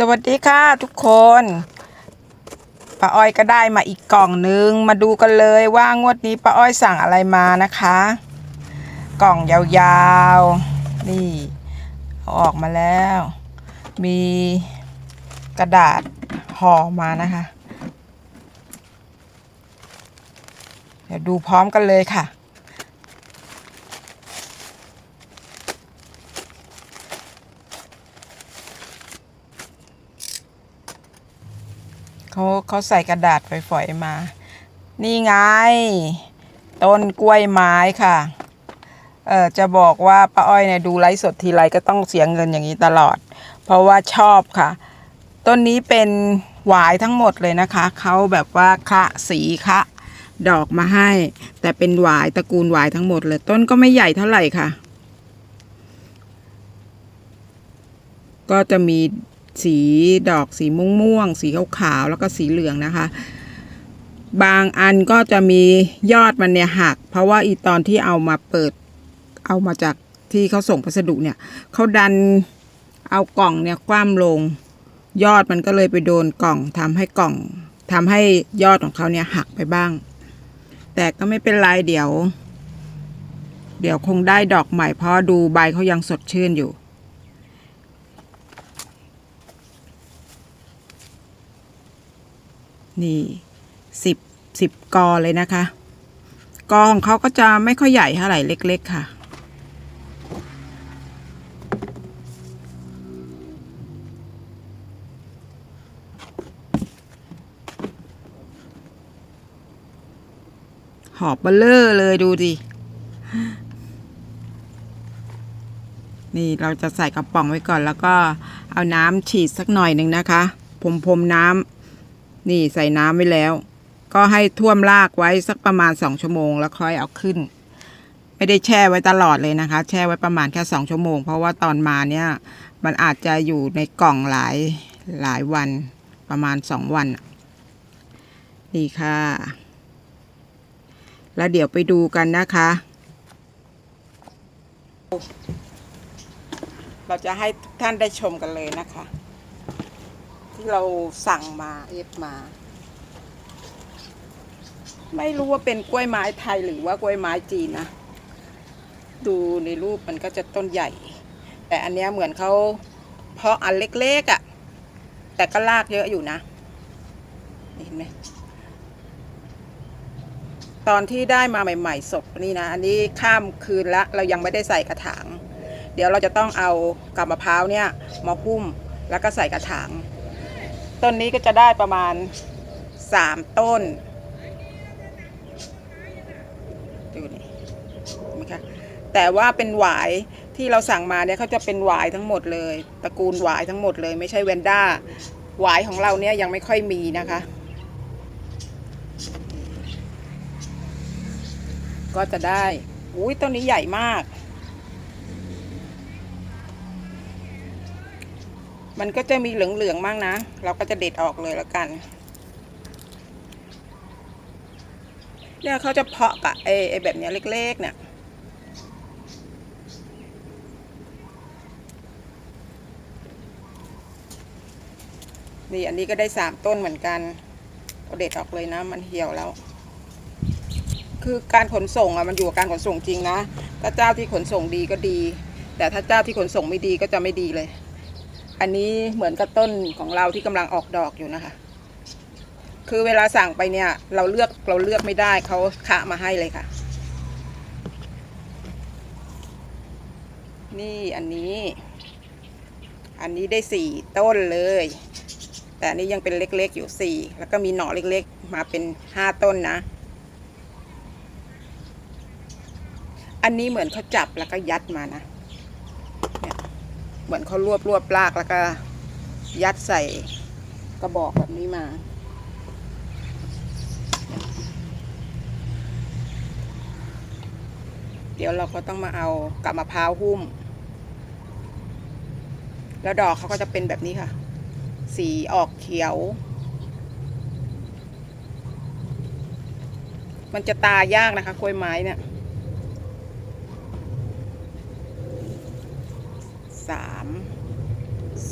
สวัสดีค่ะทุกคนป้าอ้อยก็ได้มาอีกกล่องนึง มาดูกันเลยว่างวดนี้ป้าอ้อยสั่งอะไรมานะคะ กล่องยาวๆ นี่เอาออกมาแล้ว มีกระดาษห่อมานะคะ เดี๋ยวดูพร้อมกันเลยค่ะ เขาเขาใส่กระดาษฝอยๆมา นี่ไง ต้นกล้วยไม้ค่ะ เออจะบอกว่าป้าอ้อยเนี่ยดูไลฟ์สดทีไรก็ต้องเสียเงินอย่างนี้ตลอด เพราะว่าชอบค่ะ ต้นนี้เป็นหวายทั้งหมดเลยนะคะ เขาแบบว่าคะสีคะดอกมาให้ แต่เป็นหวายตระกูลหวายทั้งหมดเลย ต้นก็ไม่ใหญ่เท่าไหร่ค่ะ ก็จะมี สีดอกสีม่วงม่วงสีขาวๆแล้วก็สีเหลืองนะคะ บางอันก็จะมียอดมันเนี่ยหัก เพราะว่าอีตอนที่เอามาเปิดเอามาจากที่เขาส่งพัสดุเนี่ยเขาดันเอากล่องเนี่ยคว่ำลง ยอดมันก็เลยไปโดนกล่องทำให้กล่องทำให้ยอดของเขาเนี่ยหักไปบ้าง แต่ก็ไม่เป็นไรเดี๋ยว เดี๋ยวคงได้ดอกใหม่เพราะดูใบเขายังสดชื่นอยู่ นี่สิบสิบกอเลยนะคะ กอของเขาก็จะไม่ค่อยใหญ่เท่าไหร่เล็ก ๆ ค่ะ หอบเบลเลอร์เลยดูดิ นี่เราจะใส่กระป๋องไว้ก่อนแล้วก็เอาน้ำฉีดสักหน่อยหนึ่งนะคะพรมพรมน้ำ นี่ใส่น้ำไว้แล้ว ก็ให้ท่วมรากไว้สักประมาณสองชั่วโมง แล้วค่อยเอาขึ้น ไม่ได้แช่ไว้ตลอดเลยนะคะ แช่ไว้ประมาณแค่สองชั่วโมง เพราะว่าตอนมาเนี่ย มันอาจจะอยู่ในกล่องหลายหลายวันประมาณสองวัน นี่ค่ะ แล้วเดี๋ยวไปดูกันนะคะ เราจะให้ท่านได้ชมกันเลยนะคะ ที่เราสั่งมาเอฟมา ไม่รู้ว่าเป็นกล้วยไม้ไทยหรือว่ากล้วยไม้จีนนะ ดูในรูปมันก็จะต้นใหญ่ แต่อันเนี้ยเหมือนเขาเพาะอันเล็กๆอะ่ะ แต่ก็ลากเยอะอยู่นะ เห็นไหมตอนที่ได้มาใหม่ ๆสดนี่นะ อันนี้ข้ามคืนละเรายังไม่ได้ใส่กระถาง เดี๋ยวเราจะต้องเอากับมะพร้าวเนี่ยมาพุ่มแล้วก็ใส่กระถาง ต้นนี้ก็จะได้ประมาณสามต้นดูนี่นไหมคะแต่ว่าเป็นหวายที่เราสั่งมาเนี่ยเขาจะเป็นหวายทั้งหมดเลยตระกูลหวายทั้งหมดเลย ไม่ใช่เวนด้าหวายของเราเนี่ยยังไม่ค่อยมีนะคะ ก็จะได้อุ้ยต้นนี้ใหญ่มาก มันก็จะมีเหลืองๆมากนะ เราก็จะเด็ดออกเลยแล้วกัน เนี่ยเขาจะเพาะกะไอ้ไอ้แบบเนี้ยเล็ก ๆ เนี่ยนี่อันนี้ก็ได้สามต้นเหมือนกันก็เด็ดออกเลยนะ มันเหี่ยวแล้ว คือการขนส่งอะมันอยู่กับการขนส่งจริงนะ ถ้าเจ้าที่ขนส่งดีก็ดี แต่ถ้าเจ้าที่ขนส่งไม่ดีก็จะไม่ดีเลย อันนี้เหมือนกับต้นของเราที่กำลังออกดอกอยู่นะคะ คือเวลาสั่งไปเนี่ย เราเลือกเราเลือกไม่ได้เขาคะมาให้เลยค่ะ นี่อันนี้ อันนี้ได้สี่ต้นเลย แต่อันนี้ยังเป็นเล็กๆอยู่สี่แล้วก็มีหน่อเล็กๆ มาเป็นห้าต้นนะ อันนี้เหมือนเขาจับแล้วก็ยัดมานะเนี่ย เหมือนเขารวบรวบลากแล้วก็ ยัดใส่กระบอกแบบนี้มา เดี๋ยวเราก็ต้องมาเอากับมะพร้าวหุ้ม แล้วดอกเขาก็จะเป็นแบบนี้ค่ะ สีออกเขียว มันจะตายากนะคะกล้วยไม้เนี่ย สาม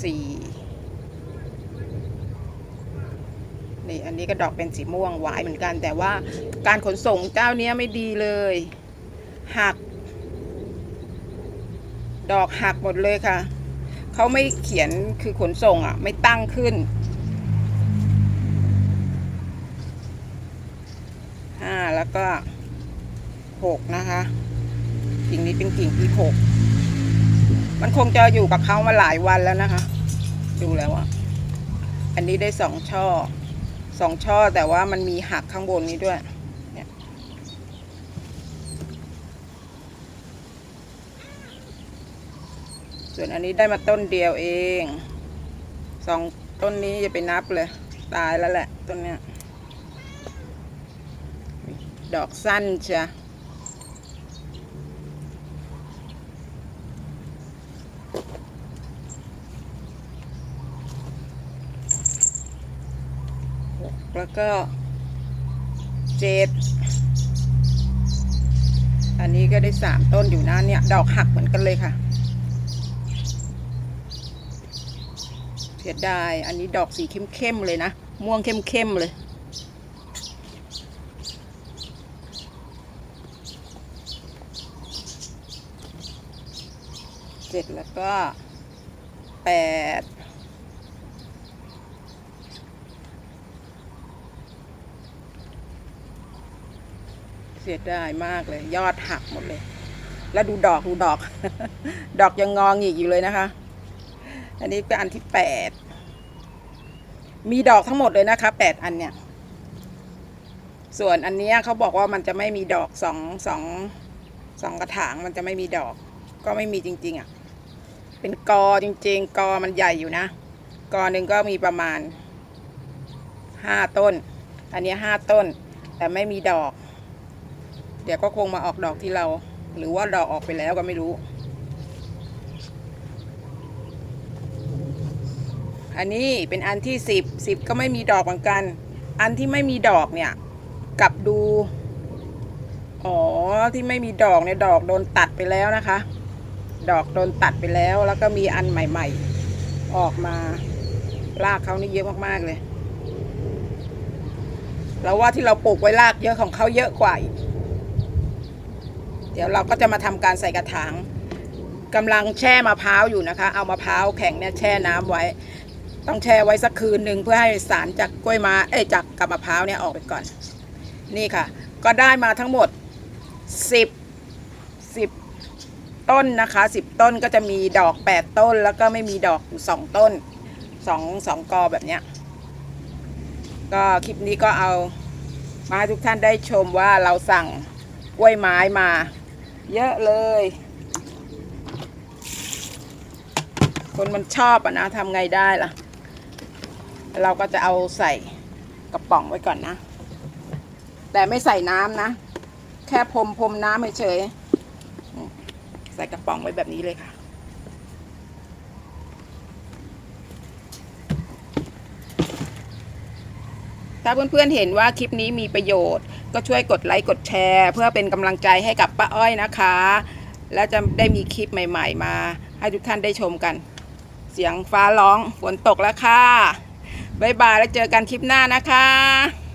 สี่นี่อันนี้ก็ดอกเป็นสีม่วงหวายเหมือนกัน แต่ว่าการขนส่งเจ้าเนี้ยไม่ดีเลยหัก ดอกหักหมดเลยค่ะ เขาไม่เขียนคือขนส่งอะ ไม่ตั้งขึ้นห้าแล้วก็หกนะคะกิ่งนี้เป็นกิ่งที่หก มันคงจะอยู่กับเขามาหลายวันแล้วนะคะ ดูแล้วอะอันนี้ได้สองช่อสองช่อแต่ว่ามันมีหักข้างบนนี้ด้วยเนี่ยส่วนอันนี้ได้มาต้นเดียวเองสองต้นนี้จะไปนับเลย ตายแล้วแหละต้นเนี้ย ดอกสั้นเชีย แล้วก็เจ็ดอันนี้ก็ได้สามต้นอยู่นะเนี่ย ดอกหักเหมือนกันเลยค่ะ เสียดาย อันนี้ดอกสีเข้มๆเลยนะ ม่วงเข้มๆเลยเจ็ดแล้วก็แปด สียดายมากเลย ยอดหักหมดเลย แล้วดูดอกดูดอก ดอกยังงองอีกอยู่เลยนะคะ อันนี้เป็นอันที่แปดมีดอกทั้งหมดเลยนะคะแปดอันเนี่ย ส่วนอันเนี้ยเขาบอกว่ามันจะไม่มีดอกสองสองสองกระถางมันจะไม่มีดอก ก็ไม่มีจริง ๆอะ เป็นกอจริง ๆ กอมันใหญ่อยู่นะกอหนึ่งก็มีประมาณห้าต้น อันนี้ห้าต้น แต่ไม่มีดอก เดี๋ยวก็คงมาออกดอกที่เรา หรือว่าดอกออกไปแล้วก็ไม่รู้ อันนี้เป็นอันที่สิบสิบก็ไม่มีดอกเหมือนกัน อันที่ไม่มีดอกเนี่ยกลับดู อ๋อที่ไม่มีดอกเนี่ยดอกโดนตัดไปแล้วนะคะ ดอกโดนตัดไปแล้วแล้วก็มีอันใหม่ ๆ ออกมา รากเขานี่เยอะมากๆเลยเราว่าที่เราปลูกไว้รากเยอะของเขาเยอะกว่าอีก เดี๋ยวเราก็จะมาทำการใส่กระถางกำลังแช่มะพร้าวอยู่นะคะ เอามะพร้าวแข็งเนี่ยแช่น้ำไว้ ต้องแช่ไว้สักคืนหนึ่งเพื่อให้สารจากกล้วยมาเอ้จากกับมะพร้าวเนี่ยออกไปก่อน นี่ค่ะ ก็ได้มาทั้งหมดสิบสิบต้นนะคะสิบต้นก็จะมีดอกแปดต้นแล้วก็ไม่มีดอกอยู่สองต้นสองสองกอแบบเนี้ยก็คลิปนี้ก็เอามาให้ทุกท่านได้ชมว่าเราสั่งกล้วยไม้มา เยอะเลย คนมันชอบอะนะทำไงได้ล่ะ เราก็จะเอาใส่กระป๋องไว้ก่อนนะ แต่ไม่ใส่น้ำนะ แค่พรมพรมน้ำเฉยๆใส่กระป๋องไว้แบบนี้เลยค่ะ ถ้าเพื่อนๆเห็นว่าคลิปนี้มีประโยชน์ ก็ช่วยกดไลค์กดแชร์ เพื่อเป็นกำลังใจให้กับป้าอ้อยนะคะ และจะได้มีคลิปใหม่ ๆ มา ให้ทุกท่านได้ชมกัน เสียงฟ้าร้องฝนตกแล้วค่ะบ๊ายบายแล้วเจอกันคลิปหน้านะคะ